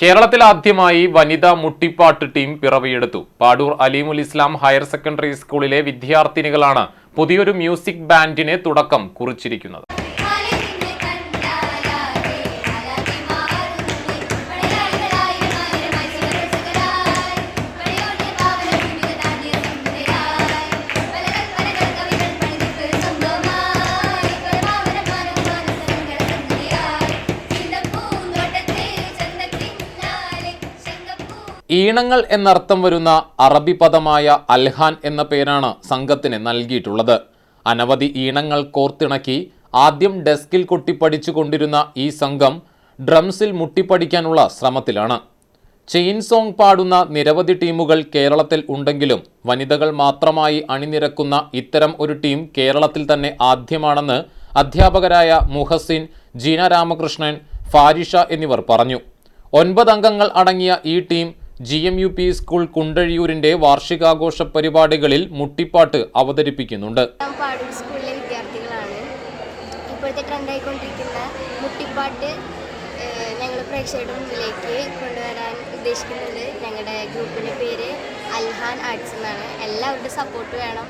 കേരളത്തിൽ ആദ്യമായി വനിതാ മുട്ടിപ്പാട്ട് ടീം പിറവിയെടുത്തു. പാടൂർ അലീമുൽ ഇസ്ലാം ഹയർ സെക്കൻഡറി സ്കൂളിലെ വിദ്യാർത്ഥിനികളാണ് പുതിയൊരു മ്യൂസിക് ബാൻഡിനെ തുടക്കം കുറിച്ചിരിക്കുന്നത്. ഈണങ്ങൾ എന്നർത്ഥം വരുന്ന അറബി പദമായ അൽഹാൻ എന്ന പേരാണ് സംഘത്തിന് നൽകിയിട്ടുള്ളത്. അനവധി ഈണങ്ങൾ കോർത്തിണക്കി ആദ്യം ഡെസ്കിൽ കൊട്ടിപ്പടിച്ചു കൊണ്ടിരുന്ന ഈ സംഘം ഡ്രംസിൽ മുട്ടിപ്പടിക്കാനുള്ള ശ്രമത്തിലാണ്. ചെയിൻ സോങ് പാടുന്ന നിരവധി ടീമുകൾ കേരളത്തിൽ ഉണ്ടെങ്കിലും വനിതകൾ മാത്രമായി അണിനിരക്കുന്ന ഇത്തരം ഒരു ടീം കേരളത്തിൽ തന്നെ ആദ്യമാണെന്ന് അധ്യാപകരായ മുഹസിൻ ജീന രാമകൃഷ്ണൻ ഫാരിഷ എന്നിവർ പറഞ്ഞു. ഒൻപത് അംഗങ്ങൾ അടങ്ങിയ ഈ team G M U P school കുണ്ടഴിയൂരിന്റെ വാർഷികാഘോഷ പരിപാടികളിൽ മുട്ടിപ്പാട്ട് അവതരിപ്പിക്കുന്നുണ്ട്. സ്കൂളിലെ വിദ്യാർത്ഥികളാണ്. ഇപ്പോഴത്തെ ട്രെൻഡായിക്കൊണ്ടിരിക്കുന്ന മുട്ടിപ്പാട്ട് ഞങ്ങൾ പ്രേക്ഷകരുടെ മുന്നിലേക്ക് കൊണ്ടുവരാൻ ഉദ്ദേശിക്കുന്നുണ്ട് ഞങ്ങളുടെ ഗ്രൂപ്പിന്റെ പേര് അൽഹാൻ ആർട്സ് എന്നാണ്. എല്ലാവരുടെ സപ്പോർട്ട് വേണം.